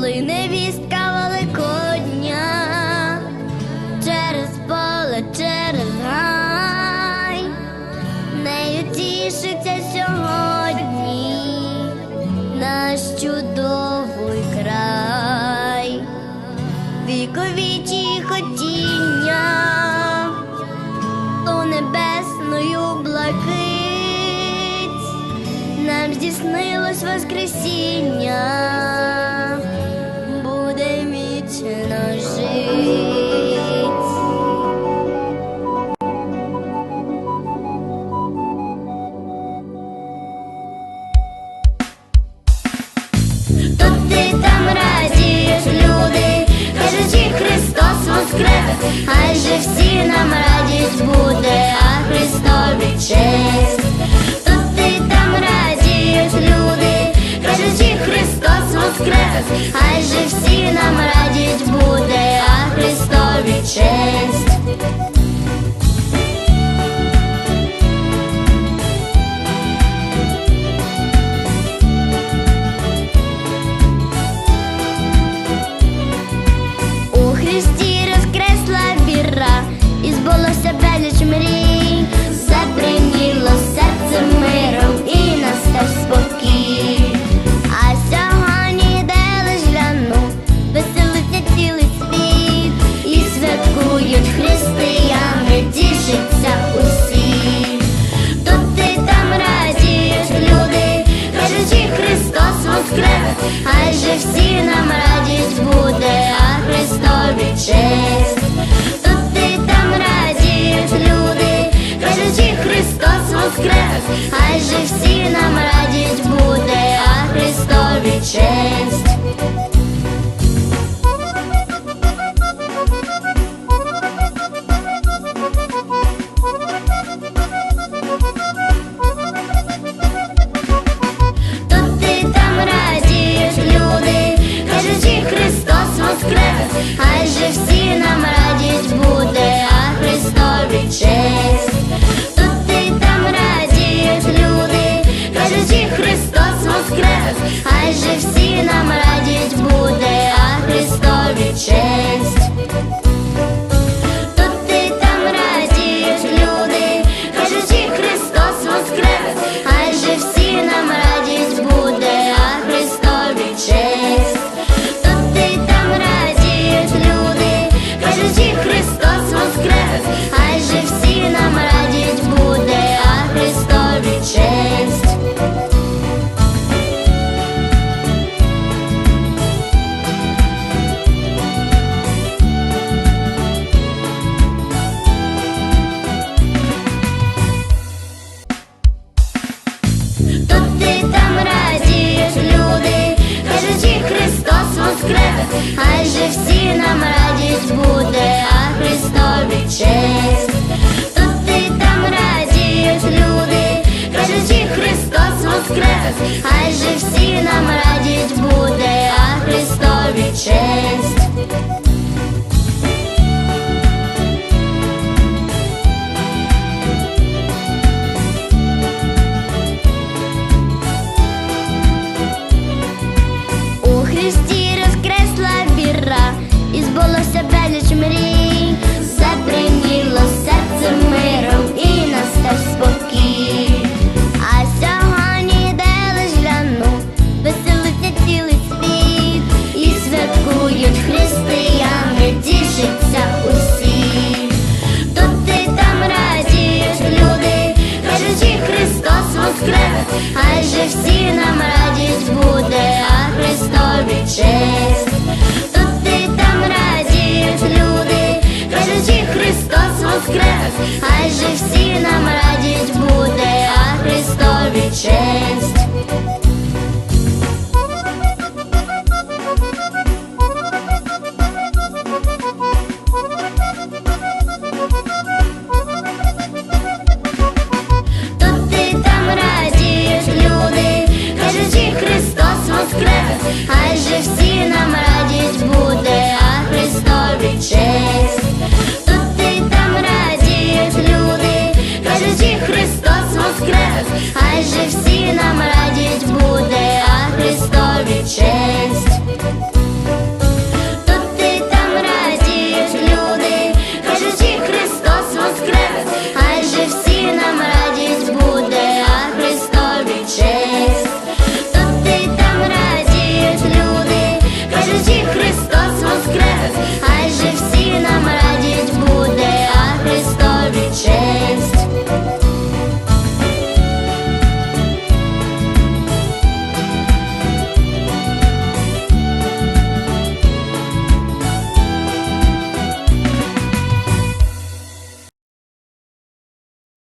Плине вістка Великодня. Через поле, через гай, нею тішиться сьогодні наш чудовий край, віковічі там радієш, люди, кажучи, Христос воскрес, хай же всі нам радість буде, а Христові честь. Тут ти там радієш, люди, кажучи, Христос воскрес, хай же всі нам радість буде, а Христові честь. Святкують християни, тішаться усі. Тут ти там радієш, люди, кажучи, Христос воскрес, хай же всі нам радість буде, а Христові честь. Тут ти там радієш, люди, кажучи, Христос воскрес, хай же всі нам радість буде, а Христові честь. Воскрес, хай же всі нам радість буде, а Христові честь. Хай же всі нам радість буде, а Христові честь. Тут ти там радієш, люди, кажучи, Христос воскрес, хай же всі нам радість буде, а Христові честь. Честь. Тут ти там радіють люди, кажучи, Христос воскрес, хай же всі нам радість